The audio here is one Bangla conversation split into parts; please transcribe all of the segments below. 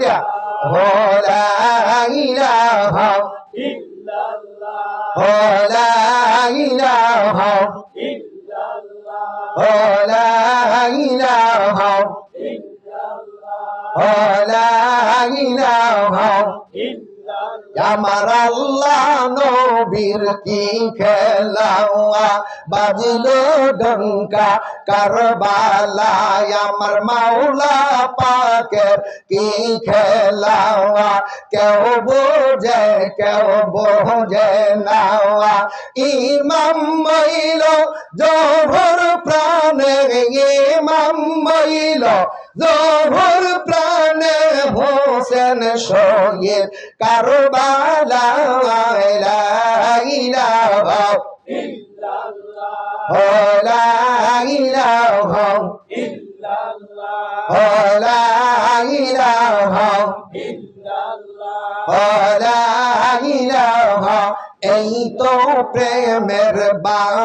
দিয়া হোলা ইলাহা হোলা ইলাহা হোলা ইলাহা হোলা আমার আল্লাহ নবীর কি খেলাওয়া? বাজলো ডঙ্কা কারবালায় আমার মাওলা পাকের কি খেলাওয়া? কেউ বোঝে কেউ বোঝে নাওয়া। ইমাম মইল জোহর প্রাণে, ইমাম মইল জোহর প্রাণে হোসেন শহীদ কারবালা লা ইলাহা।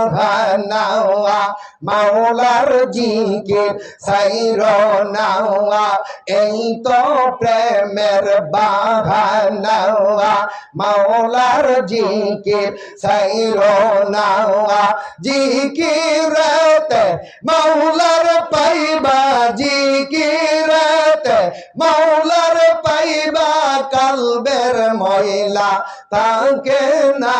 বাহানাওয়া মাওলার জিকে সাইর নাওয়া, এই তো প্রেমের বাহানাওয়া, মাওলার জিকে সাইর নাওয়া, জিকিরতে মাওলার পাইবা, জিকিরতে পাইবা ময়লা তাকে না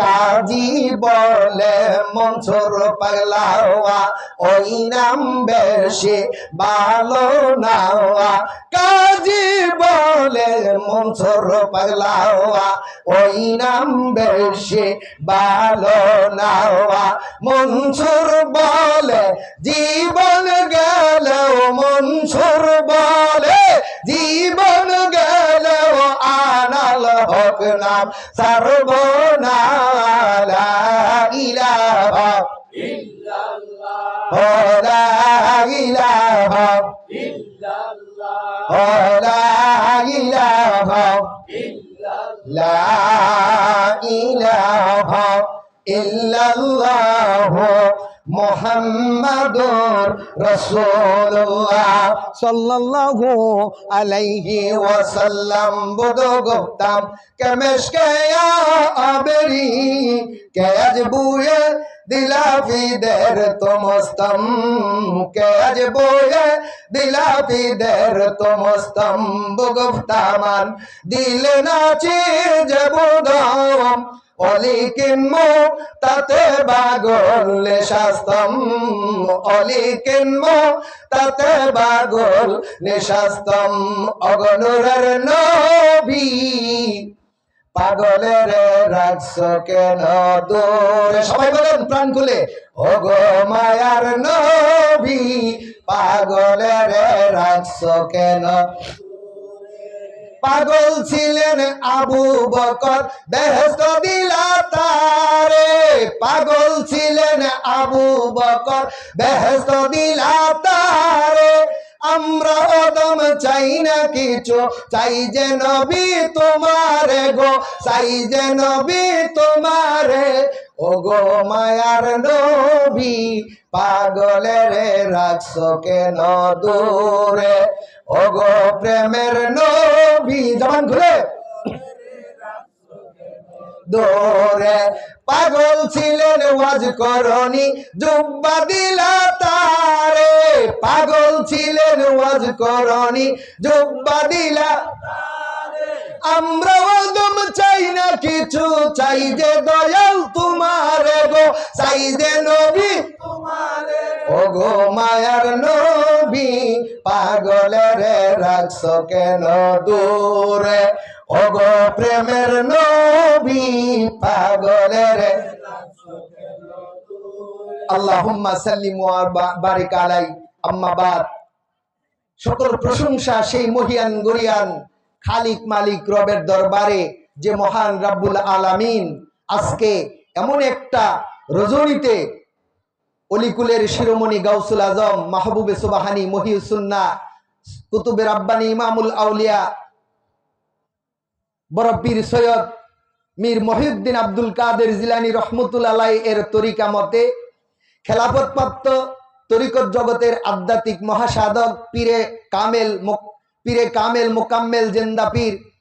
কাজী বলে মনসুর পাগলাওয়া ওই নাম বেশি ভালো নাওয়া কাজী বলে মনসুর পাগলাওয়া, ওই নাম বেশি ভালো নাওয়া। মনসুর বলে, জীবন গেল মনসুর বলে, জীবন গেল আনাল হক নাম। সর্বনালা ইলাহা লা ইলাহা ইল্লাল্লাহ মুহাম্মাদুর রাসূলুল্লাহ সাল্লাল্লাহু আলাইহি ওয়াসাল্লাম বুদো গুপ্তাম কেমেশকে আবেরি, কে আজ বুয়ে দিলাফিদের তোমস্তম, কে আজ বুয়ে দিলাফিদের তোমস্তম বুগুফতামান দিল নাচে যে বুদম অলিকিন্ম তাতে বাগল শাস্তম। অলিকিন্ম তাতে বাগল নিশাস্তম অগনুরের নবী পাগলের রাখছ কেন দূরে? সবাই বলেন প্রাণ খুলে। ও গো মায়ার নবী, পাগলের রাখছ কেন পাগল ছিলেন আবু বকর বেহস্ত দিলা তারে। পাগল ছিলেন আবু বকর বেহস্ত দিলা তারে। আমরা অদম চাই না কিছু, চাই যে নবী তোমারে গো, চাই যে নবী তোমারে। ও গো মায়ার নবী, পাগলের রাখছ কেন দূরে ও গো প্রেমের নবী, জবান খুলে। দোরে পাগল ছিলেন, ওয়াজ করনি, জুব্বা দিলা তারে। পাগল ছিলেন, ওয়াজ করনি, জুব্বা দিলা আমরা ওদম চাই না কিছু, চাই যে দয়াল তোমার গো, চাই যে নবী ও গো মায়ার নবী, পাগলের রাখছ কেন দূরে? ও প্রেমের নবী পাগলের আল্লাহুম্মা সাল্লিম ওয়া বারিক আলাই আম্মা বাদ। সকল প্রশংসা সেই মহিয়ান গরিয়ান খালিক মালিক রবের দরবারে যে মহান রাব্বুল আলামিন আজকে এমন একটা রজনীতে অলিকুলের শিরোমণি গাউসুল আজম, মাহবুবে সুবাহানি মহিউসুন্না কুতুবের রাব্বানি ইমামুল আউলিয়া বরব্বির সৈয়দ মীর মহিউদ্দিন আব্দুল কাদের জিলানি রহমতুল্লাহ এর তরিকা মতে খেলাপতপ্রাপ্ত তরিকত জগতের আধ্যাত্মিক মহাসাধক পীরে কামেল পীরে কামেল মোকাম্মেল জেন্দা পীর